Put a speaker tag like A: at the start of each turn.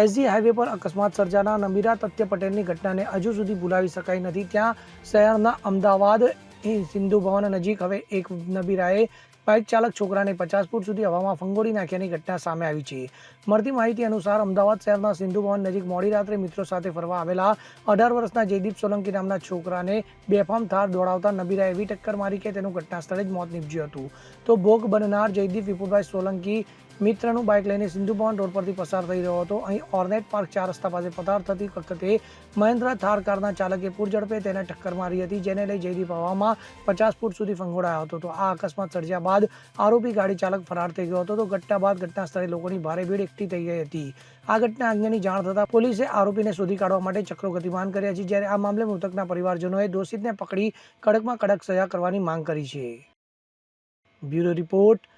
A: SG highway પર અકસ્માત સર્જાના નમીરા તથ્ય પટેલની ઘટનાને હજુ સુધી ભૂલાવી શકાય નથી. ત્યાં શહેરના અમદાવાદ સિંધુ ભવન નજીક હવે એક નબીરાએ બાઇક ચાલક છોકરાને પચાસ ફૂટ સુધી હવામાં ફંગોળી નાખ્યાની ઘટના સામે આવી છે. મળતી માહિતી અનુસાર અમદાવાદ શહેરના સિંધુ ભવન નજીક મોડી રાત્રે મિત્રો સાથે ફરવા આવેલા અઢાર વર્ષના જયદીપ સોલંકી નામના છોકરાને બેફામ થાર દોડાવતા નબીરાએ એવી ટક્કર મારી કે તેનું ઘટના સ્થળે જ મોત નીપજ્યું હતું. તો ભોગ બનનાર જયદીપ વિપુલભાઈ સોલંકી મિત્રનું બાઇક લઈને સિંધુ ભવન રોડ પરથી પસાર થઈ રહ્યો હતો. અહીં ઓર્નેટ પાર્ક ચાર રસ્તા પાસે પસાર થતી વખતે મહેન્દ્ર થાર કારના ચાલકે પૂરઝડપે તેને ટક્કર મારી હતી, જેને લઈ જયદીપ હવામાં પચાસ ફૂટ સુધી ફંગોળાયો હતો. તો આ અકસ્માત સર્જ્યા બાદ આરોપી ગાડી ચાલક ફરાર થઈ ગયો હતો. તો ઘટના બાદ ઘટના સ્થળે લોકોની ભારે ભીડ એકઠી થઈ ગઈ હતી. આ ઘટના અંગેની જાણ થતાં પોલીસે આરોપીને શોધી કાઢવા માટે ચક્રો ગતિમાન કર્યા છે, જ્યારે આ મામલે મૃતકના પરિવારજનોએ દોષિતને પકડી કડકમાં કડક સજા કરવાની માંગ કરી છે. Bureau report